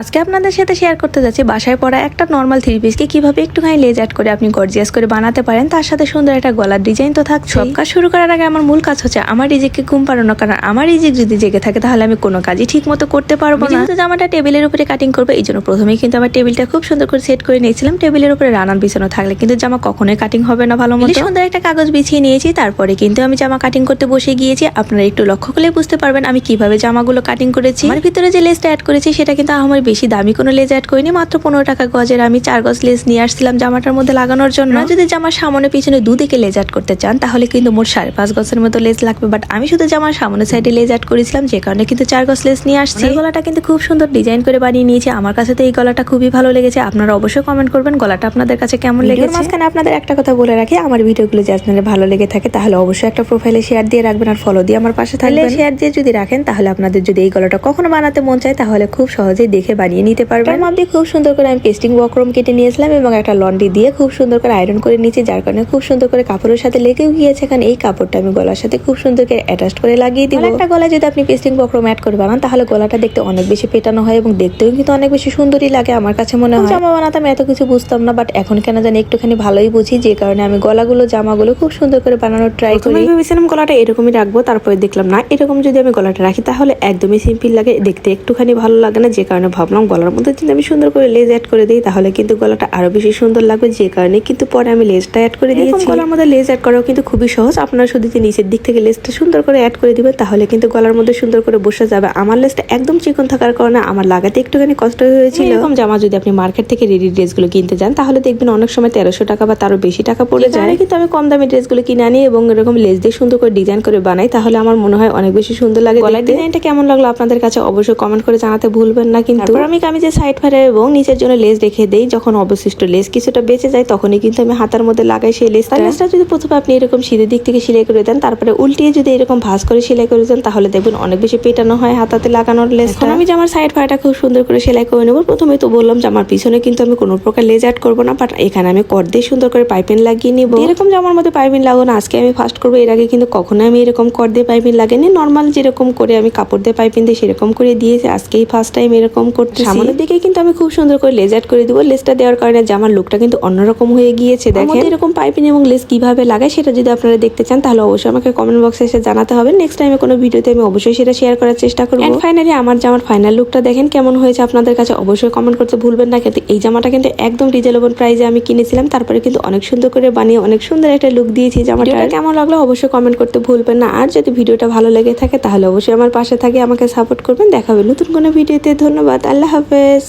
আজকে আপনাদের সাথে শেয়ার করতে যাচ্ছি বাসায় পড়া একটা নর্মাল থ্রি পিসকে কীভাবে একটুখানি লেজ অ্যাড করে আপনি গর্জিয়াস করে বানাতে পারেন তার সাথে সুন্দর একটা গলার ডিজাইন তো থাকছে সব কাজ শুরু করার আগে আমার মূল কাজ হচ্ছে আমার রিজিককে ঘুম পাড়ানো কারণ আমার রিজিক যদি জেগে থাকে তাহলে আমি কোনো কাজই ঠিক মতো করতে পারব না। যেহেতু জামাটা টেবিলের উপরে কাটিং করব এই জন্য প্রথমেই কিন্তু আমার টেবিলটা খুব সুন্দর করে সেট করে নিয়েছিলাম। টেবিলের উপরে রানার বিছানো থাকলে কিন্তু জামা কখনোই কাটিং হবে না ভালো মতো। সুন্দর একটা কাগজ বিছিয়ে নিয়েছি তারপরে কিন্তু আমি জামা কাটিং করতে বসে গিয়েছি। আপনারা একটু লক্ষ্য করলে বুঝতে পারবেন আমি কীভাবে জামাগুলো কাটিং করেছি। আমার ভিতরে যে লেসটা অ্যাড করেছি সেটা কিন্তু আমার বেশি দামি কোনো লেজ অ্যাড করিনি মাত্র পনেরো টাকা গজের। আমি চার গজ লেস নিয়ে আসছিলাম জামাটার মধ্যে লাগানোর জন্য। যদি জামার সামনে পিছনে দুদিকে লেজ অ্যাড করতে চান তাহলে কিন্তু মোট সাড়ে পাঁচ গজের মতো লেজ লাগবে। বাট আমি শুধু জামার সামনে সাইডে লেজ অ্যাড করেছিলাম যে কারণে কিন্তু চার গজ লেস নিয়ে আসছি। এই গলাটা কিন্তু খুব সুন্দর ডিজাইন করে বানিয়ে নিয়েছি। আমার কাছে তো এই গলাটা খুবই ভালো লেগেছে। আপনারা অবশ্যই কমেন্ট করবেন গলাটা আপনাদের কাছে কেমন লেগেছে। মাঝখানে আপনাদের একটা কথা বলে রাখি আমার ভিডিওগুলো যদি আপনাদের ভালো লেগে থাকে তাহলে অবশ্যই একটা প্রোফাইলে শেয়ার দিয়ে রাখবেন আর ফলো দিয়ে আমার পাশে থাকলে শেয়ার দিয়ে যদি রাখেন তাহলে আপনাদের যদি এই গলাটা কখনো বানাতে মন চায় তাহলে খুব সহজেই দেখে বানিয়ে নিতে পারবেন। মাপ দিয়ে খুব সুন্দর করে আমি পেস্টিং বক্রম কেটে নিয়েছিলাম এবং একটা লন্ডি দিয়ে খুব সুন্দর করে আয়রন করে নিয়েছি যার কারণে খুব সুন্দর করে কাপড়ের সাথে লেগেও গিয়েছে। কারণ এই কাপড়টা আমি গলার সাথে খুব সুন্দর করে অ্যাটাচ করে লাগিয়ে দিব। একটা গলায় যদি আপনি পেস্টিং বক্রম অ্যাড করে বানান তাহলে গলাটা দেখতে অনেক বেশি পেটানো হয় এবং দেখতেও কিন্তু অনেক বেশি সুন্দরই লাগে আমার কাছে মনে হয়। জামা বানাতাম এত কিছু বুঝতাম না বাট এখন কেন জানি একটুখানি ভালোই বুঝি যে কারণে আমি গলাগুলো জামাগুলো খুব সুন্দর করে বানানোর ট্রাই করি। আমি ভেবেছিলাম গলাটা এরকমই রাখব তারপরে দেখলাম না এরকম যদি আমি গলাটা রাখি তাহলে একদমই সিম্পল লাগে দেখতে একটুখানি ভালো লাগে না যে কারণে ভাবলাম গলার মধ্যে যদি আমি সুন্দর করে লেজ অ্যাড করে দিই তাহলে কিন্তু গলাটা আরও বেশি সুন্দর লাগবে। যে কারণে কিন্তু পরে আমি লেজটা অ্যাড করে দিয়েছি। গলার মধ্যে লেজ অ্যাড করাও কিন্তু খুবই সহজ। আপনারা শুধু যে নিচের দিক থেকে লেজটা সুন্দর করে অ্যাড করে দিবেন তাহলে কিন্তু গলার মধ্যে সুন্দর করে বসে যাবে। আমার লেজটা একদম চিকন থাকার কারণে আমার লাগাতে একটুখানি কষ্ট হয়েছিল। এরকম জামা যদি আপনি মার্কেট থেকে রেডি ড্রেসগুলো কিনতে যান তাহলে দেখবেন অনেক সময় তেরোশো টাকা বা তারও বেশি টাকা পড়ে যায়। কিন্তু আমি কম দামি ড্রেসগুলো কিনে আনি এবং এরকম লেজ দিয়ে সুন্দর করে ডিজাইন করে বানাই তাহলে আমার মনে হয় অনেক বেশি সুন্দর লাগে গলার ডিজাইনটা কেমন লাগল আপনাদের কাছে অবশ্যই কমেন্ট করে জানাতে ভুলবেন না কিন্তু। তারপর আমি কামিজের সাইড ফারে এবং নিচের জন্য লেস রেখে দেই যখন অবশিষ্ট লেস কিছুটা বেঁচে যায় তখনই কিন্তু আমি হাতার মধ্যে লাগাই সেই লেসটা লেসটা যদি প্রথমে আপনি এরকম সিঁড়ির দিক থেকে সেলাই করে দেন তারপরে উল্টিয়ে যদি এরকম ভাঁজ করে সেলাই করে দেন তাহলে দেখবেন অনেক বেশি পেটানো হয় হাতাতে লাগানোর লেস আমি যে আমার সাইড ফাড়াটা খুব সুন্দর করে সেলাই করে নেব প্রথমে তো বললাম যে আমার পিছনে কিন্তু আমি কোনো প্রকার লেজ অ্যাড করব না বাট এখানে আমি কর দিয়ে সুন্দর করে পাইপিং লাগিয়ে নিবো। এরকম জামার মধ্যে পাইপিং লাগাবো না আজকে আমি ফার্স্ট করব এর আগে কিন্তু কখনো আমি এরকম কর দিয়ে পাইপিং লাগেনি নর্মাল যেরকম করে আমি কাপড় দিয়ে পাইপিং দিয়ে সেরকম করে দিয়েছি আজকেই ফার্স্ট টাইম এরকম করতে সামনের দিকে কিন্তু আমি খুব সুন্দর করে লেজ অ্যাড করে দিবো। লেসটা দেওয়ার কারণে জামার লুকটা কিন্তু অন্যরকম হয়ে গিয়েছে। দেখেন। এরকম পাইপিং এবং লেস কীভাবে লাগায় সেটা যদি আপনারা দেখতে চান তাহলে অবশ্যই আমাকে কমেন্ট বক্সে এসে জানাতে হবে। নেক্সট টাইমে কোনো ভিডিওতে আমি অবশ্যই সেটা শেয়ার করার চেষ্টা করব। এন্ড ফাইনালি আমার জামার ফাইনাল লুকটা দেখেন কেমন হয়েছে আপনাদের কাছে অবশ্যই কমেন্ট করতে ভুলবেন না। কিন্তু এই জামাটা কিন্তু একদম রিজনেবল প্রাইসে আমি কিনেছিলাম। তারপরে কিন্তু অনেক সুন্দর করে বানিয়ে অনেক সুন্দর একটা লুক দিয়েছি জামাটা কেমন লাগল অবশ্যই কমেন্ট করতে ভুলবেন না। আর যদি ভিডিওটা ভালো লেগে থাকে তাহলে অবশ্যই আমার পাশে থাকে আমাকে সাপোর্ট করবেন। দেখা হবে নতুন কোনো ভিডিওতে। ধন্যবাদ। আল্লাহ হাফেজ।